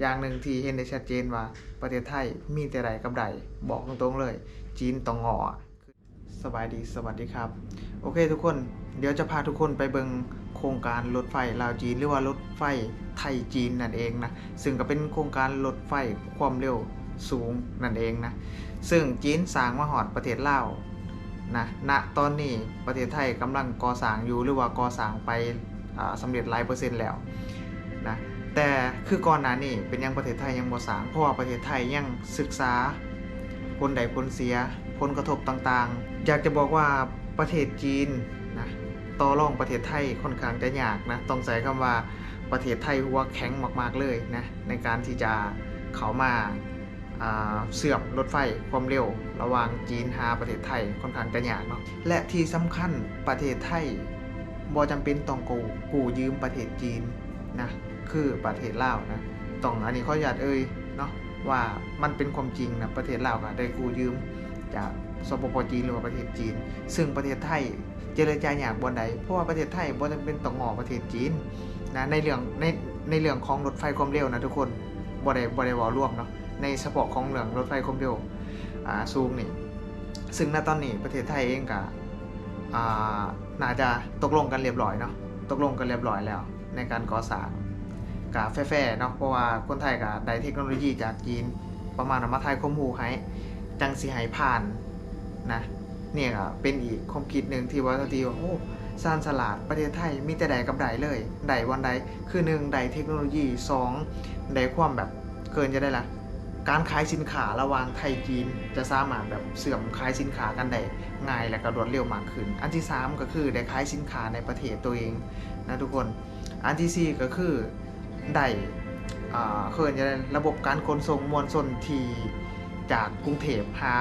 อย่างหนึ่งที่เห็นได้ชัดเจนว่าประเทศไทยมีแต่ใดกับใดบอกตรงๆเลย จีนต้องงอสบายดีสวัสดีครับ โอเคทุกคนเดี๋ยวจะพาทุกคนไปเบิงโครงการรถไฟลาวจีนหรือว่ารถไฟไทยจีนนั่นเองนะซึ่งก็เป็นโครงการรถไฟความเร็วสูงนั่นเองนะซึ่งจีนสร้างมาหอดประเทศลาวนะณตอนนี้ประเทศไทยกำลังก่อสร้างอยู่หรือว่าก่อสร้างไปอ่าสำเร็จหลายเปอร์เซ็นต์แล้วนะ แต่คือก่อนหน้านี้เป็นยังประเทศไทยยังบ่สางเพราะว่าประเทศไทยยังศึกษาผลใดผลเสีย ผลกระทบต่างๆ อยากจะบอกว่าประเทศจีนนะต่อรองประเทศไทยค่อนข้างจะยากนะต้องใช้คำว่าประเทศไทยหัวแข็งมากๆเลยนะในการที่จะเขามาาเสื่อมรถไฟความเร็ว ระหว่างจีนหาประเทศไทยค่อนข้างจะยากเนาะและที่สำคัญประเทศไทยบ่จำเป็นต้องกู้กู้ยืมประเทศจีนนะ คือประเทศลาวนะต้องอันนี้ขออนุญาตเอ่ยเนาะว่ามันเป็นความจริงนะประเทศลาวก็ได้กู้ยืมจากสปปจีนหรือว่าประเทศจีน ซึ่งประเทศไทยเจรจาอยางบนใดเพราะว่าประเทศไทยบ่จำเป็นต้องงอประเทศจีนนะในเรื่องในในเรื่องของรถไฟความเร็วนะทุกคนบ่ได้บ่ได้ว้าร่วมเนาะในเฉพาะของเรื่องรถไฟความเร็วอ่าสูงนี่ซึ่งณตอนนี้ประเทศไทยเองก็อ่าน่าจะตกลงกันเรียบร้อยเนาะตกลงกันเรียบร้อยแล้วในการก่อสร้าง กาแฟๆเนาะเพราะว่าคนไทยก็ได้เทคโนโลยีจากจีนประมาณว่ามาไทยคมหูให้จังสิให้ผ่านนะเนี่ยก็เป็นอีกความคิดหนึ่งที่ว่าทีว่าโอ้สร้างฉลาดประเทศไทยมีแต่ใดกับใดเลยใดวันใดคือหนึ่งใดเทคโนโลยีสองใดความแบบเกินจะได้ละการขายสินค้าระหว่างไทยจีนจะสามารถแบบเสื่อมขายสินค้ากันได้ง่ายและก็รวดดเร็วมากขึ้น อันที่สามก็คือได้ขายสินค้าในประเทศตัวเองนะทุกคน อันที่สี่ก็คือ ได้เขินจะระบบการขนส่งมวลชนที่จากกรุงเทพหา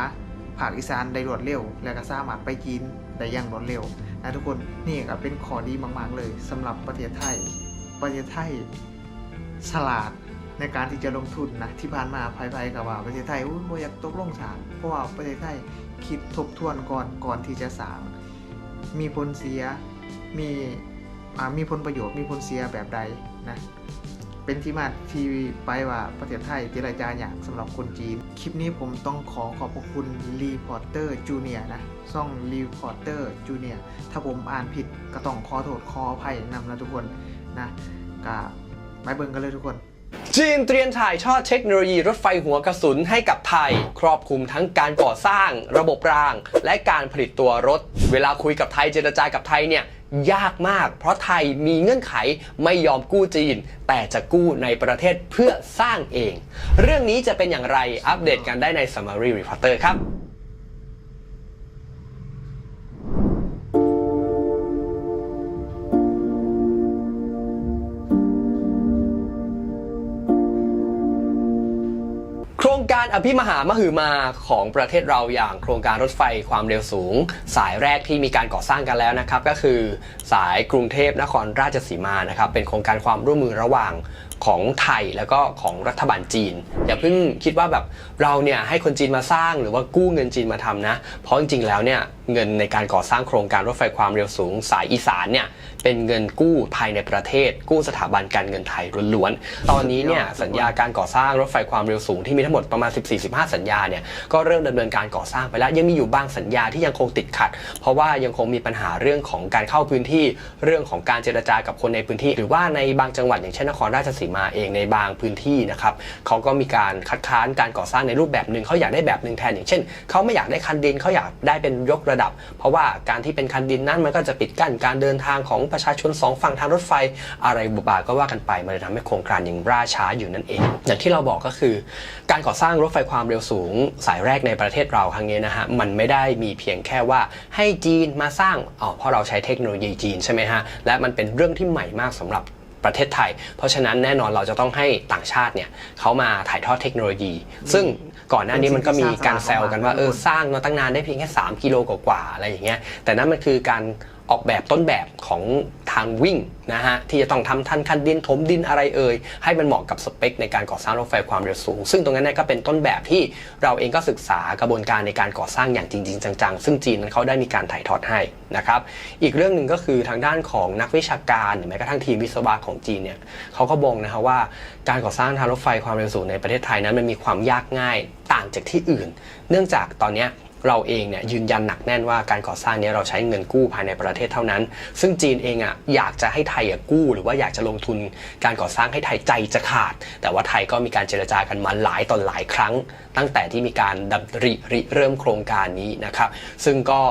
ภาคอีสานได้รวดเร็ว และก็สามารถไปจีนได้อย่างรวดเร็วนะทุกคนนี่ก็เป็นข้อดีมาก ๆ เลยสำหรับประเทศไทย ประเทศไทยฉลาดในการที่จะลงทุนนะที่ผ่านมาภายๆกับว่าประเทศไทยอุ้ยอยากตกลงสางเพราะว่าประเทศไทยคิดทบทวนก่อนก่อนที่จะสางมีผลเสียมีมีผลประโยชน์มีผลเสียแบบใดนะ เป็นที่มาที่ไปว่าประเทศไทยเจรจาอย่างสำหรับคนจีน คลิปนี้ผมต้องขอขอบพระคุณรีพอร์เตอร์จูเนียนะซ่องรีพอร์เตอร์จูเนียถ้าผมอ่านผิดก็ต้องขอโทษขออภัยนำนะทุกคนนะก็ไปเบิ่งกันเลยทุกคนจีนเตรียมถ่ายทอดเทคโนโลยีรถไฟหัวกระสุนให้กับไทย ครอบคลุมทั้งการก่อสร้าง ระบบราง และการผลิตตัวรถ เวลาคุยกับไทยเจรจากับไทยเนี่ย ยากมาก เพราะไทยมีเงื่อนไขไม่ยอมกู้จีน แต่จะกู้ในประเทศเพื่อสร้างเอง เรื่องนี้จะเป็นอย่างไรอัปเดตกันได้ใน Summary Reporter ครับ รงการอภิมหามหึมาของประเทศเราอย่างโครงการรถไฟความเร็วสูง สายแรกที่มีการก่อสร้างกันแล้วนะครับ ก็คือสายกรุงเทพนครราชสีมานะครับเป็นโครงการความร่วมมือระหว่าง ของไทยแล้วก็ของรัฐบาลจีน อย่าเพิ่งคิดว่าแบบเราเนี่ยให้คนจีนมาสร้างหรือว่ากู้เงินจีนมาทำนะ เพราะจริงๆแล้วเนี่ยเงินในการก่อสร้างโครงการรถไฟความเร็วสูงสายอีสานเนี่ยเป็นเงินกู้ภายในประเทศ กู้สถาบันการเงินไทยล้วนๆ ตอนนี้เนี่ยสัญญาการก่อสร้างรถไฟความเร็วสูงที่มีทั้งหมดประมาณ 14-15 สัญญาเนี่ยก็เริ่มดำเนินการก่อสร้างไปแล้ว ยังมีอยู่บางสัญญาที่ยังคงติดขัด เพราะว่ายังคงมีปัญหาเรื่องของการเข้าพื้นที่เรื่องของการเจรจากับคนในพื้นที่ หรือว่าในบางจังหวัดอย่างเช่นนครราชสีมาเองในบางพื้นที่นะครับเขาก็มีการคัดค้านการก่อสร้างในรูปแบบหนึ่งเขาอยากได้แบบหนึ่งแทนอย่างเช่นเขาไม่อยากได้คันดินเขาอยากได้เป็นยกระดับ เพราะว่าการที่เป็นคันดินนั้นมันก็จะปิดกั้นการเดินทางของประชาชนสองฝั่งทางรถไฟ อะไรบุบาก็ว่ากันไปมันเลยทำให้โครงการยังล่าช้าอยู่นั่นเอง อย่างที่เราบอกก็คือ การก่อสร้างรถไฟความเร็วสูง สายแรกในประเทศเราครั้งนี้นะฮะมันไม่ได้มีเพียงแค่ว่าให้จีนมาสร้างอ๋อเพราะเราใช้เทคโนโลยีจีนใช่ไหมฮะและมันเป็นเรื่องที่ใหม่มากสำหรับ ประเทศไทย เพราะฉะนั้นแน่นอนเราจะต้องให้ต่างชาติเนี่ยเขามาถ่ายทอดเทคโนโลยี ซึ่งก่อนหน้านี้มันก็มีการแซวกันว่าเออสร้างมาตั้งนานได้เพียงแค่ 3 กิโลกว่าๆอะไรอย่างเงี้ยแต่นั่นมันคือการ ออกแบบต้นแบบของทางวิ่งนะฮะที่จะต้องทำทันคันดินถมดินอะไรเอ่ยให้มันเหมาะกับสเปคในการก่อสร้างรถไฟความเร็วสูง ซึ่งตรงนั้นเนยก็เป็นต้นแบบที่เราเองก็ศึกษากระบวนการในการก่อสร้างอย่างจริง ๆ จัง ๆ ซึ่งจีนนั้นเขาได้มีการถ่ายทอดให้นะครับอีกเรื่องหนึ่งก็คือทางด้านของนักวิชาการหรือแม้กระทั่งทีมวิศวะของจีนเนี่ยเขาก็บอกนะครับว่าการก่อสร้างทางรถไฟความเร็วสูงในประเทศไทยนั้นมันมีความยากง่ายต่างจากที่อื่น เนื่องจากตอนนี้ เราเองเนี่ยยืนยันหนักแน่นว่าการก่อสร้างนี้เราใช้เงินกู้ภายในประเทศเท่านั้น ซึ่งจีนเองอะอยากจะให้ไทยอะกู้ หรือว่าอยากจะลงทุนการก่อสร้างให้ไทยใจจะขาด แต่ว่าไทยก็มีการเจรจากันมาหลายต่อหลายครั้ง ตั้งแต่ที่มีการดำริริเริ่มโครงการนี้นะครับ ซึ่งก็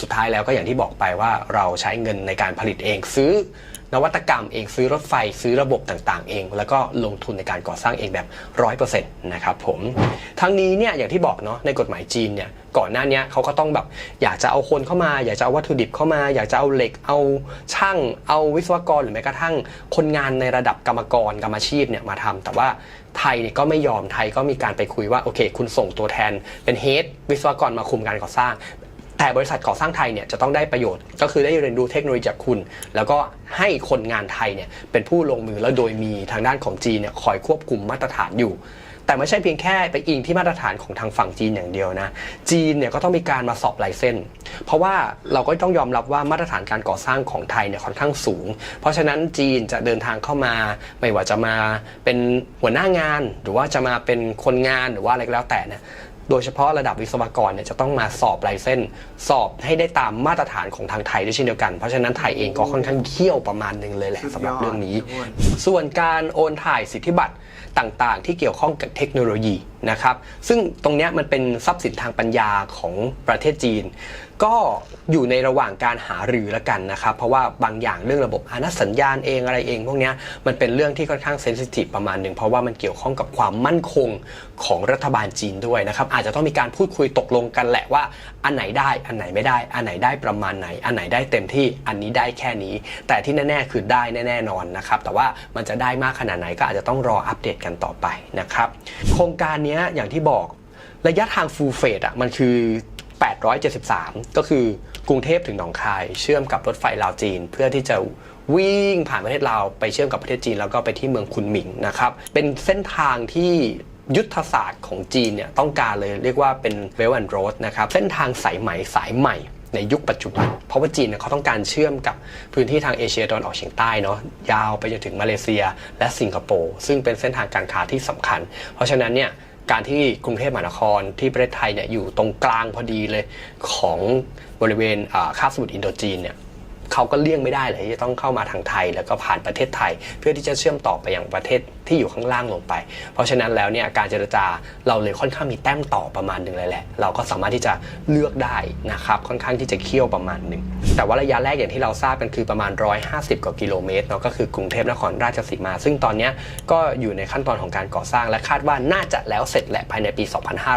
สุดท้ายแล้วก็อย่างที่บอกไปว่าเราใช้เงินในการผลิตเองซื้อ นวัตกรรมเองซื้อรถไฟซื้อระบบต่างๆ เอง แล้วก็ลงทุนในการก่อสร้างเองแบบ 100%นะครับผมทั้งนี้เนี่ยอย่างที่บอกเนาะในกฎหมายจีนเนี่ยก่อนหน้านี้เขาก็ต้องแบบอยากจะเอาคนเข้ามา อยากจะเอาวัตถุดิบเข้ามา อยากจะเอาเหล็กเอาช่าง เอาวิศวกรหรือแม้กระทั่ง คนงานในระดับกรรมกรกรรมอาชีพเนี่ยมาทำแต่ว่าไทยเนี่ยก็ไม่ยอมไทยก็มีการไปคุยว่าโอเค คุณส่งตัวแทนเป็นเฮดวิศวกรมาคุมการก่อสร้าง แต่บริษัทก่อสร้างไทยเนี่ยจะต้องได้ประโยชน์ ก็คือได้เรียนรู้เทคโนโลยีจากคุณ แล้วก็ให้คนงานไทยเนี่ยเป็นผู้ลงมือแล้วโดยมีทางด้านของจีนเนี่ยคอยควบคุมมาตรฐานอยู่ แต่ไม่ใช่เพียงแค่ไปอิงที่มาตรฐานของทางฝั่งจีนอย่างเดียวนะ จีนเนี่ยก็ต้องมีการมาสอบลายเส้น เพราะว่าเราก็ต้องยอมรับว่ามาตรฐานการก่อสร้างของไทยเนี่ยค่อนข้างสูง เพราะฉะนั้นจีนจะเดินทางเข้ามา ไม่ว่าจะมาเป็นหัวหน้างาน หรือว่าจะมาเป็นคนงานหรือว่าอะไรก็แล้วแต่เนี่ย โดยเฉพาะระดับวิศวกรเนี่ยจะต้องมาสอบลายเส้น สอบให้ได้ตามมาตรฐานของทางไทยด้วยเช่นเดียวกัน เพราะฉะนั้นไทยเองก็ค่อนข้างเขี้ยวประมาณหนึ่งเลยแหละสำหรับเรื่องนี้สุดยอดส่วนการโอนถ่ายสิทธิบัตรต่างๆ ที่เกี่ยวข้องกับเทคโนโลยีนะครับ ซึ่งตรงเนี้ยมันเป็นทรัพย์สินทางปัญญาของประเทศจีน ก็อยู่ในระหว่างการหารือแล้วกันนะครับ เพราะว่าบางอย่างเรื่องระบบอนุสัญญาณเองอะไรเอง พวกนี้มันเป็นเรื่องที่ค่อนข้างเซนซิทีฟประมาณหนึ่งเพราะว่ามันเกี่ยวข้องกับความมั่นคงของรัฐบาลจีนด้วยนะครับ อาจจะต้องมีการพูดคุยตกลงกันแหละว่า อันไหนได้อันไหนไม่ได้ อันไหนได้ประมาณไหน อันไหนได้เต็มที่อันนี้ได้แค่นี้ แต่ที่แน่ๆคือได้แน่ๆนอนนะครับแต่ว่ามันจะได้มากขนาดไหนก็อาจจะต้องรออัปเดตกันต่อไปนะครับ โครงการนี้อย่างที่บอกระยะทางฟูลเฟสอะมันคือ 873 ก็คือกรุงเทพถึงหนองคาย เชื่อมกับรถไฟลาวจีน เพื่อที่จะวิ่งผ่านประเทศลาวไปเชื่อมกับประเทศจีนแล้วก็ไปที่เมืองคุนหมิงนะครับ เป็นเส้นทางที่ยุทธศาสตร์ของจีนเนี่ยต้องการเลยเรียกว่าเป็น Belt and Road นะครับ เส้นทางสายไหมสายใหม่ในยุคปัจจุบัน เพราะว่าจีนเนี่ยเขาต้องการเชื่อมกับพื้นที่ทางเอเชียตะวันออกเฉียงใต้เนาะยาวไปจนถึงมาเลเซีย และสิงคโปร์ซึ่งเป็นเส้นทางการค้าที่สำคัญ เพราะฉะนั้นเนี่ย การที่กรุงเทพมหานครที่ประเทศไทยเนี่ยอยู่ตรงกลางพอดีเลยของบริเวณอ่าคาบสมุทรอินโดจีนเนี่ย เขาก็เลี่ยงไม่ได้เลยที่จะต้องเข้ามาทางไทย แล้วก็ผ่านประเทศไทย เพื่อที่จะเชื่อมต่อไปอยังประเทศที่อยู่ข้างล่างลงไป เพราะฉะนั้นแล้วเนี่ยการเจรจาเราเลยค่อนข้างมีแต้มต่อประมาณหนึ่งเลยแหละเราก็สามารถที่จะเลือกได้นะครับค่อนข้างที่จะเคี่ยวประมาณหนึ่งแต่ว่าระยะแรกอย่างที่เราทราบกันคือประมาณ 150 กว่ากิโลเมตรเนาะก็คือกรุงเทพนครราชสีมา ซึ่งตอนนี้ก็อยู่ในขั้นตอนของการก่อสร้างและคาดว่าน่าจะแล้วเสร็จแหละภายในปี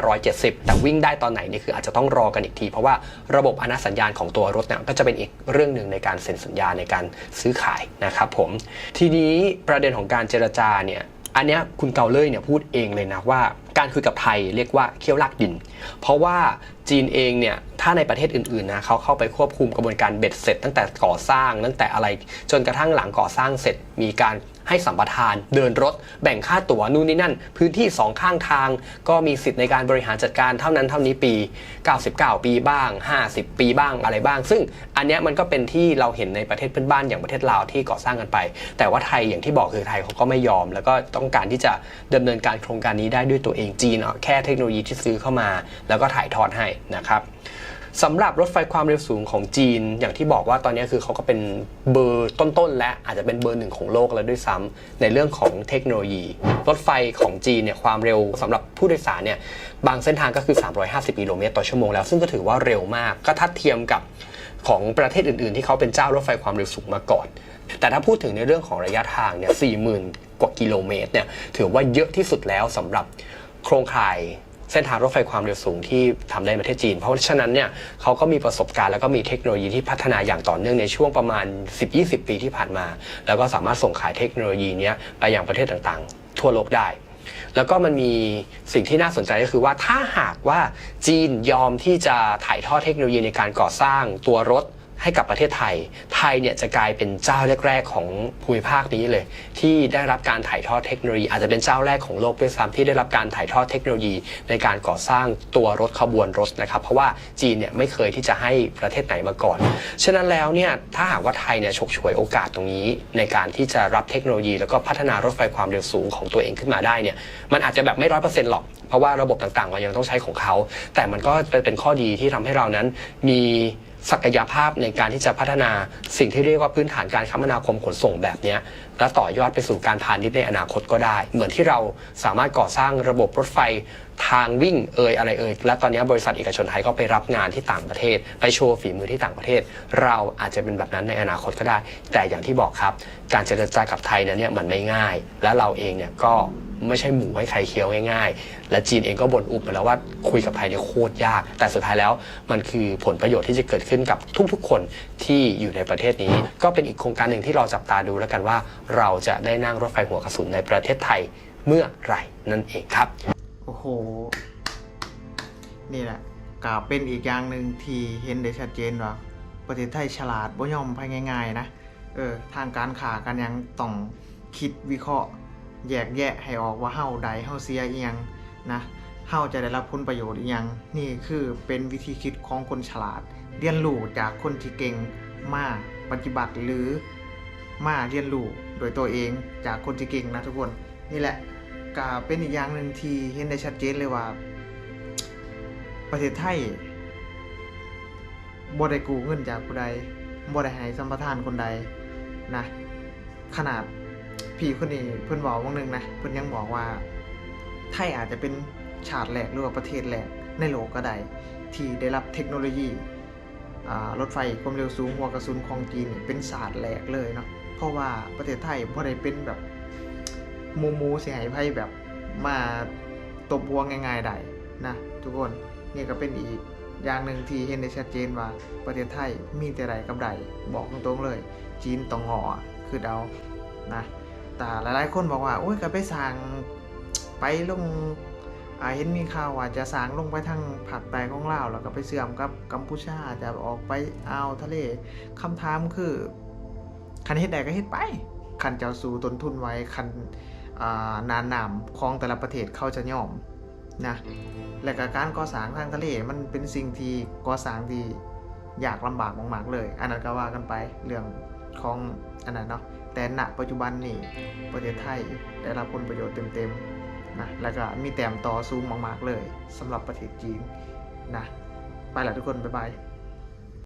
2570 แต่วิ่งได้ตอนไหนนี่คืออาจจะต้องรอกันอีกที เพราะว่าระบบอนาสัญญาณของตัวรถเนี่ยก็จะเป็นอีกเรื่องหนึ่งในการเซ็นสัญญาในการซื้อขายนะครับผมทีนี้ประเด็นของการเจรจาเนี่ยอันนี้คุณเกาเล่ยเนี่ยพูดเองเลยนะว่าการคุยกับไทยเรียกว่าเคี่ยวลากดิน เพราะว่าจีนเองเนี่ยถ้าในประเทศอื่นๆนะเขาเข้าไปควบคุมกระบวนการเบ็ดเสร็จ ตั้งแต่ก่อสร้างตั้งแต่อะไรจนกระทั่งหลังก่อสร้างเสร็จมีการ ให้สัมปทาน เดินรถ แบ่งค่าตั๋วนู่นนี่นั่น พื้นที่สองข้างทาง ก็มีสิทธิ์ในการบริหารจัดการเท่านั้นเท่านี้ปี 99 ปีบ้าง 50 ปีบ้างอะไรบ้าง ซึ่งอันเนี้ยมันก็เป็นที่เราเห็นในประเทศเพื่อนบ้านอย่างประเทศลาวที่ก่อสร้างกันไป แต่ว่าไทยอย่างที่บอกคือไทยเขาก็ไม่ยอม แล้วก็ต้องการที่จะดำเนินการโครงการนี้ได้ด้วยตัวเองจีนเอาแค่เทคโนโลยีที่ซื้อเข้ามา แล้วก็ถ่ายทอดให้นะครับ สำหรับรถไฟความเร็วสูงของจีน อย่างที่บอกว่าตอนนี้คือเขาก็เป็นเบอร์ต้นๆ และอาจจะเป็นเบอร์หนึ่งของโลกแล้วด้วยซ้ำในเรื่องของเทคโนโลยี รถไฟของจีนเนี่ยความเร็วสำหรับผู้โดยสารเนี่ยบางเส้นทางก็คือ 350กิโลเมตรต่อชั่วโมงแล้วซึ่งก็ถือว่าเร็วมาก ก็ทัดเทียมกับของประเทศอื่นๆ ที่เขาเป็นเจ้ารถไฟความเร็วสูงมาก่อน แต่ถ้าพูดถึงในเรื่องของระยะทางเนี่ย40,000 กว่ากิโลเมตรเนี่ยถือว่าเยอะที่สุดแล้วสำหรับโครงข่าย เส้นทางรถไฟความเร็วสูงที่ทำได้ในประเทศจีน เพราะฉะนั้นเนี่ยเขาก็มีประสบการณ์แล้วก็มีเทคโนโลยีที่พัฒนาอย่างต่อเนื่องในช่วงประมาณ 10-20 ปีที่ผ่านมา แล้วก็สามารถส่งขายเทคโนโลยีนี้ไปยังประเทศต่างๆ ทั่วโลกได้แล้วก็มันมีสิ่งที่น่าสนใจก็คือว่าถ้าหากว่าจีนยอมที่จะถ่ายทอดเทคโนโลยีในการก่อสร้างตัวรถ ให้กับประเทศไทย ไทยเนี่ยจะกลายเป็นเจ้าแรก ๆ ของภูมิภาคนี้เลย ที่ได้รับการถ่ายทอดเทคโนโลยีอาจจะเป็นเจ้าแรกของโลกด้วยซ้ำที่ได้รับการถ่ายทอดเทคโนโลยี ในการก่อสร้างตัวรถขบวนรถนะครับ เพราะว่าจีนเนี่ยไม่เคยที่จะให้ประเทศไหนมาก่อน ฉะนั้นแล้วเนี่ยถ้าหากว่าไทยเนี่ยฉกฉวยโอกาสตรงนี้ ในการที่จะรับเทคโนโลยี แล้วก็พัฒนารถไฟความเร็วสูงของตัวเองขึ้นมาได้เนี่ยมันอาจจะแบบไม่ร้อยเปอร์เซ็นต์หรอกเพราะว่าระบบต่างๆเรายังต้องใช้ของเขา แต่มันก็เป็นข้อดีที่ทำให้เรานั้นมี ศักยภาพในการที่จะพัฒนาสิ่งที่เรียกว่าพื้นฐานการคมนาคมขนส่งแบบนี้และต่อยอดไปสู่การพาณิชย์ในอนาคตก็ได้ เหมือนที่เราสามารถก่อสร้างระบบรถไฟทางวิ่งเอ่ยอะไรเอ่ยและตอนนี้บริษัทเอกชนไทยก็ไปรับงานที่ต่างประเทศ ไปโชว์ฝีมือที่ต่างประเทศ เราอาจจะเป็นแบบนั้นในอนาคตก็ได้ แต่อย่างที่บอกครับ การเจรจากับไทยนั้นเนี่ยมันไม่ง่าย และเราเองเนี่ยก็ไม่ใช่หมูให้ใครเคี้ยวง่ายๆ และจีนเองก็บ่นอุบไปแล้วว่าคุยกับไทยเนี่ยโคตรยาก แต่สุดท้ายแล้วมันคือผลประโยชน์ที่จะเกิดขึ้นกับทุกๆ คนที่อยู่ในประเทศนี้ ก็เป็นอีกโครงการหนึ่งที่เราจับตาดูแล้วกันว่าเราจะได้นั่งรถไฟหัวกระสุนในประเทศไทยเมื่อไหร่นั่นเองครับ โอ้โห นี่แหละกาเป็นอีกอย่างหนึ่งที่เห็นได้ชัดเจนว่าประเทศไทยฉลาดบ่ยอมภายง่ายๆนะเออทางการขากันยังต้องคิดวิเคราะห์ แยกแยะให้ออกว่าเฮาใดเฮาเสียอีหยังนะเฮาจะได้รับผลประโยชน์อีหยังนี่คือเป็นวิธีคิดของคนฉลาด เรียนรู้จากคนที่เก่งมาปฏิบัติหรือมาเรียนรู้ โดยตัวเองจากคนที่เก่งนะทุกคนนี่แหละก็เป็นอีกอย่างหนึ่งที่เห็นได้ชัดเจนเลยว่า ประเทศไทยบ่ได้กู้เงินจากผู้ใดบ่ได้ให้สัมปทานคนใดนะขนาดพี่คนนี้เพิ่อนบอกว่างนึงนะเพิ่อนยังบอกว่า ไทยอาจจะเป็นชาติแรกหรือว่าประเทศแรกในโลกก็ได้ที่ได้รับเทคโนโลยีรถไฟความเร็วสูงหัวกระสุนของจีนเป็นศาสตร์แรกเลยเนาะ ราะว่าประเทศไทยบ่ได้เป็นแบบมูมูเสียหายไพ่แบบมาตบหัวง่ายๆได้นะทุกคนนี่ก็เป็นอีกอย่างหนึ่งที่เห็นได้ชัดเจนว่าประเทศไทยมีแต่ใดกับใดบอกตรงๆเลย จีนต้องงอคือเดานะแต่หลายๆคนบอกว่าโอ้ยก็ไปสร้างไปลงเห็นมีข่าวว่าจะสางลงไปทางภาคใต้ของลาวแล้วก็ไปเสื่อมกับกัมพูชาจะออกไปอ่าวทะเลคำถามคือ คันเฮ็ดใดก็เฮ็ดไป คันเจ้าสู่ต้นทุนไว้ คันอ่านานนามของแต่ละประเทศเขาจะยอมนะและก็การก่อสร้างทางทะเลมันเป็นสิ่งที่ก่อสร้างที่ยากลำบากมากๆเลย อันนั้นก็ว่ากันไปเรื่องของอันนั้นเนาะแต่ณปัจจุบันนี้ประเทศไทยได้รับผลประโยชน์เต็มๆนะแล้วก็มีแต้มต่อสูงมากๆเลยสำหรับประเทศจีนนะไปละทุกคนบ๊ายบาย